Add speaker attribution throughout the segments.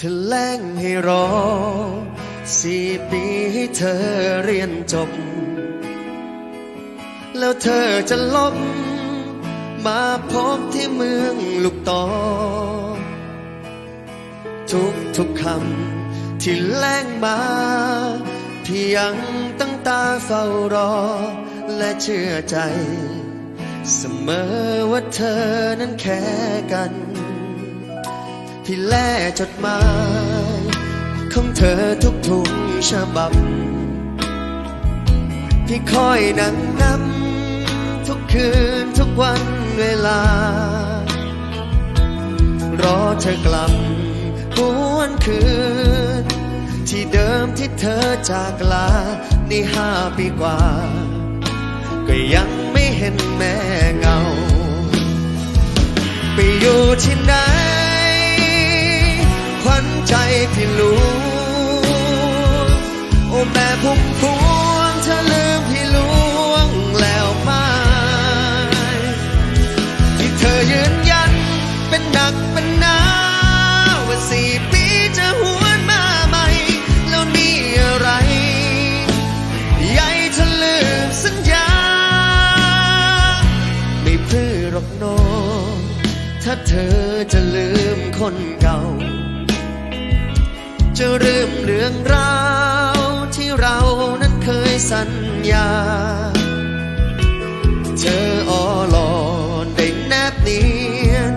Speaker 1: เธอแล้งให้รอสี่ปีให้เธอเรียนจบ แล้วเธอจะลบมาพบที่เมืองลูกตอ ทุกทุกคำที่แล้งมาพี่ยังตั้งตาเฝ้ารอ และเชื่อใจ เสมอว่าเธอนั้นแค่กัน พี่แลจดหมายของเธอทุกทุกฉบับ พี่คอยนั่งนับทุกคืนทุกวันเวลา รอเธอกลับหวนคืน ที่เดิมที่เธอจากลา นี่ห้าปีกว่า ก็ยังไม่เห็นแม่เงา ไปอยู่ที่ไหน ใจพี่ลูกโอ้แม่พุ่มพวงเธอลืมพี่ลวงแล้วไหมที่เธอยืนยันเป็นหนักเป็นหนาว่าสี่ปีจะหวนมาใหม่แล้วนี่อะไรใหญ่เธอลืมสัญญา ไม่เพรือหรอกน้องถ้าเธอจะลืมคนเก่า จะลืมเรื่องราวที่เรานั้นเคยสัญญา เธออ้อหลอนได้แนบเนียน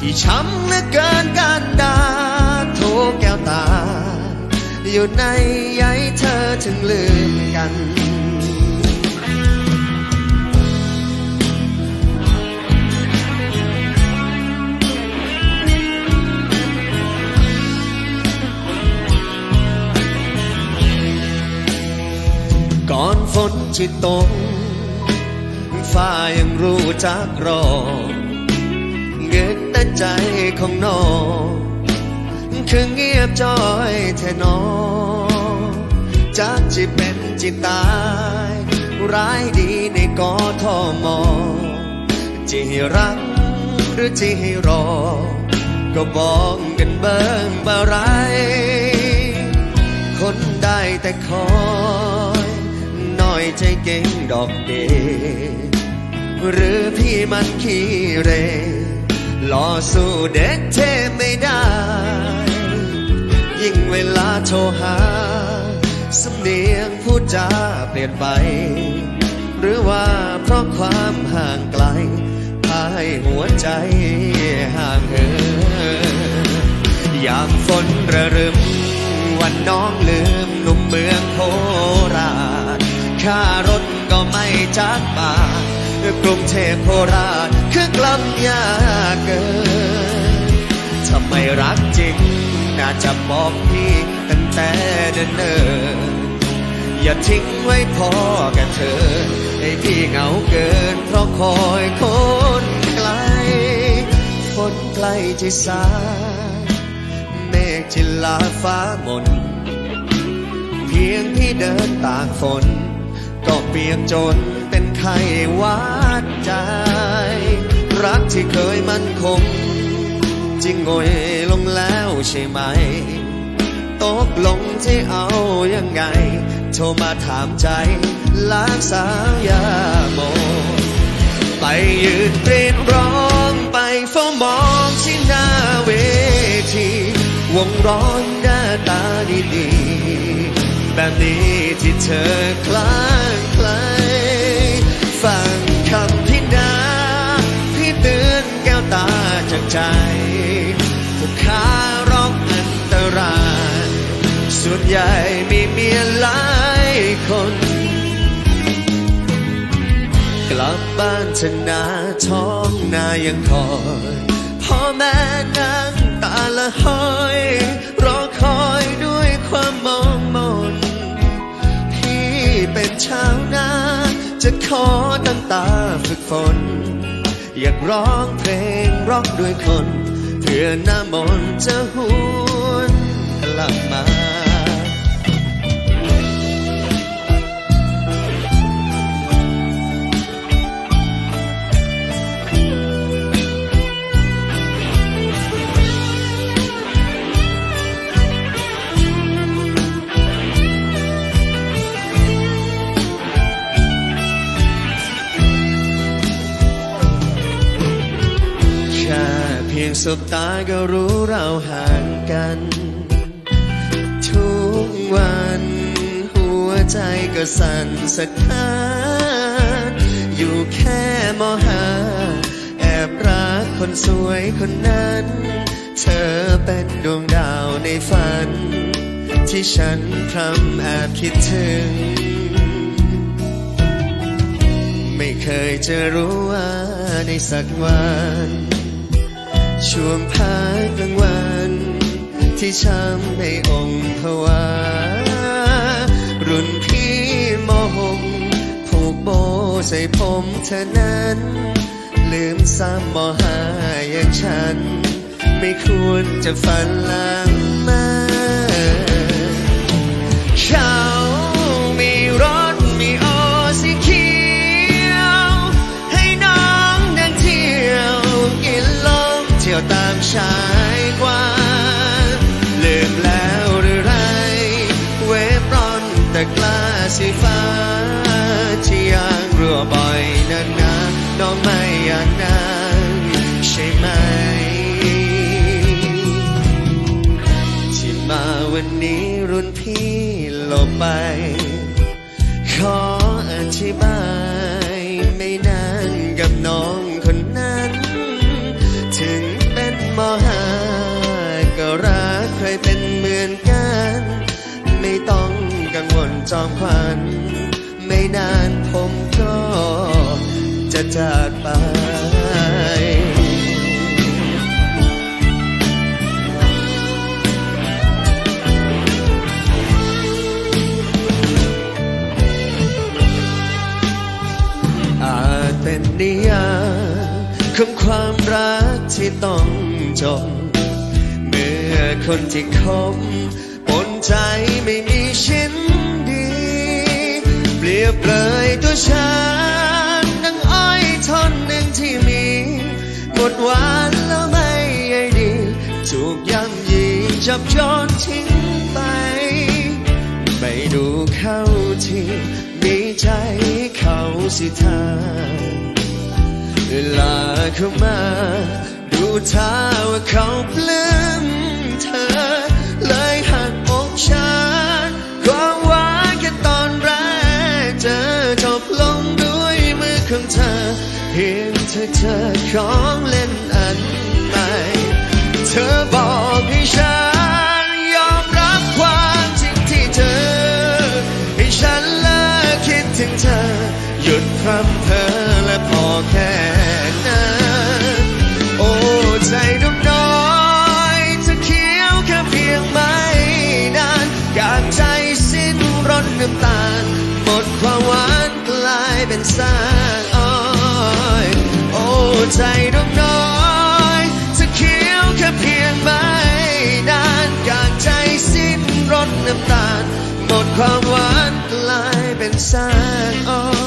Speaker 1: ที่ช้ำเหลือเกินการดาโทรแก้วตา อยู่ในใยเธอถึงลืมกัน ก่อนฝนจะตกฟ้ายังรู้จักรอเงือกแต่ใจของน้องคือเงียบจอยแท่นอจากจิเป็นจิตาย ร้ายดีในกอทอมอจะให้รักหรือจะให้รอ ก็บอกกันเบิ่งบ่ไร คนได้แต่คอ ยน้อยใจเก่งดอกเด หรือพี่มันขี้เรรอสู้เด็กเทไม่ได้ ยิ่งเวลาโทรหาสำเนียงพูดจาเปลี่ยนไป หรือว่าเพราะความห่างไกลพาให้หัวใจห่างเหินยามฝนระรึมวันน้องลืมหนุ่มเมืองโค ค่ารถก็ไม่จักบาทกรุงเทพโคราชคือกลับยากเกินถ้าไม่รักจริง น่าจะบอกพี่ตั้งแต่เดินเนินๆอย่าทิ้งไว้พอกับเธอ ให้พี่เหงาเกิน เพราะคอยคนไกลฝนใกล้จะสายเมฆจิลาฟ้ามน เพียงที่เดินตากฝน ก็เปียกจนเป็นไข้วัดใจ รักที่เคยมั่นคงจริงโงอยลงแล้วใช่ไหม ตกลงที่เอายังไง โทรมาถามใจลางสาวยาโม ไปยืนเรียนร้องไปเฝ้ามองที่หน้าเวที วงร้อนหน้าตาดีๆ แบบนี้ที่เธอคลางไคลฟังคำพี่นาพี่เตือนแก้วตาจากใจผู้ค้าร้องอันตรายส่วนใหญ่มีเมียหลายคน กลับบ้านเถอะนาท้องนายังคอยพ่อแม่นั่งตาละห้อย ชาวนา จะขอตั้งตาฝึกฝน อยากร้องเพลงร้องด้วยคน เพื่อหน้ามนจะหวนกลับมา สบตาก็รู้เราห่างกัน ทุกวัน หัวใจก็สั่นสะท้านอยู่แค่มหา แอบรักคนสวยคนนั้น เธอเป็นดวงดาวในฝัน ที่ฉันพรำแอบคิดถึง ไม่เคยจะรู้ว่าในสักวัน ช่วงพักกลางวัน ที่ช้ำในองค์ภวา รุ่นพี่มหงผูกโบใส่ผมเธอนั้น ลืมซ้ำมหาอย่างฉัน ไม่ควรจะฝันหลังมา สีฟ้าที่ยังรั่วบ่อยนานๆน้องไม่อยากนั่งใช่ไหม ที่มาวันนี้รุ่นพี่หลบไป ขออธิบาย จอมขวัญไม่นานผมก็จะจากไปอาจเป็นนิยามของความรักที่ต้องจบ เมื่อคนที่คบปนใจไม่มีชิ้น ยบเลยตัวฉันนังอ้อยท่อนหนึ่งที่มีหมดหวานแล้วไม่ใยดีถูกย่ำยีจับโยนทิ้งไป ไม่ดูเข้าที่มีใจเขาสิทางเวลาเข้ามา ดูท่าว่าเขาเปลื้ม พียงเธอเธอของเล่นอันใหม่ เธอบอกให้ฉันยอมรับความจริงที่เธอ ให้ฉันเลิกคิดถึงเธอ หยุดพร่ำเธอ ใจดำน้อยจะเขียวแค่เพียงไม่นานกากใจสิ้นรสน้ำตาล หมดความหวานกลายเป็นสางอ้อย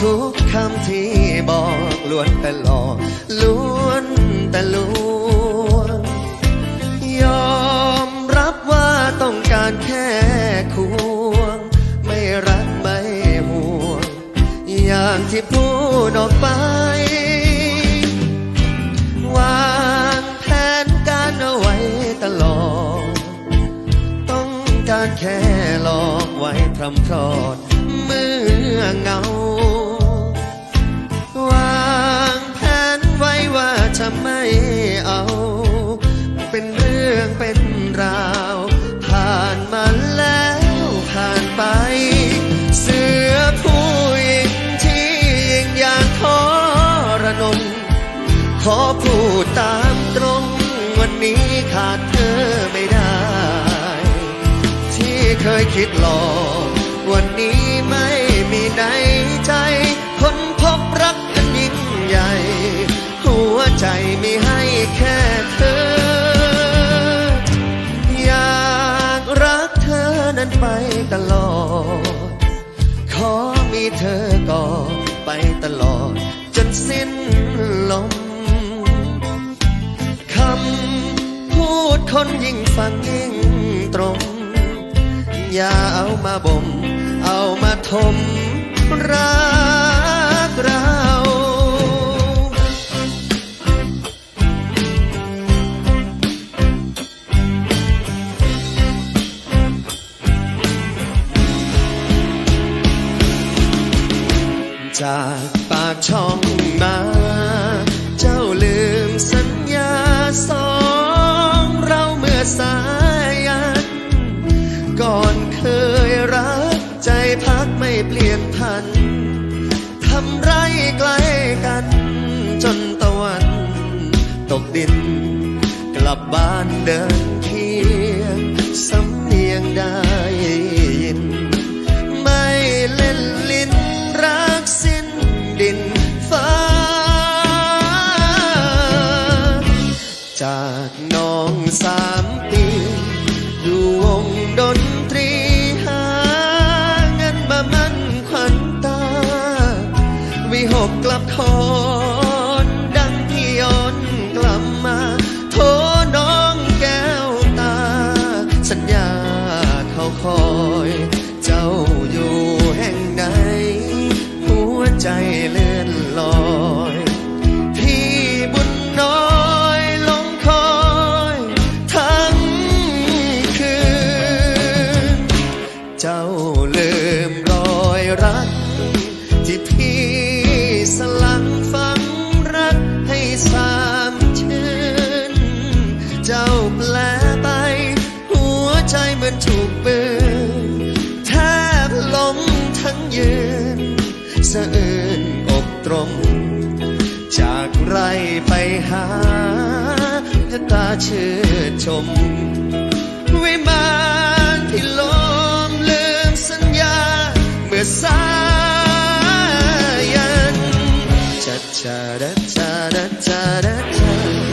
Speaker 1: ทุกคำที่บอกล้วนแต่หลอกล้วนแต่ลวงยอมรับว่าต้องการแค่ควง ไม่รักไม่ห่วง อย่างที่พูดออก ยคิดหลอกวันนี้ไม่มีในใจ คนพบรักอันยิ่งใหญ่ หัวใจมีให้แค่เธอ อยากรักเธอนั้นไปตลอด ขอมีเธอก่อไปตลอด จนสิ้นลมคำพูดคนยิ่งฟังยิ่งตรง ยาเอามาบ่ม เอามาทมรักเรา เปลี่ยนพัน ทำไรใกล้กัน จนตะวัน ตกดิน กลับบ้านเดินเคียงสำเนียงได้ยิน ไม่เล่นลิ้นรักสิ้นดินฟ้า จากน้องสามปี ลื่อนลอย ไปหาพระตาเชิดชม วิมานที่ลมลืมสัญญา เมื่อสายันชาชาดาชา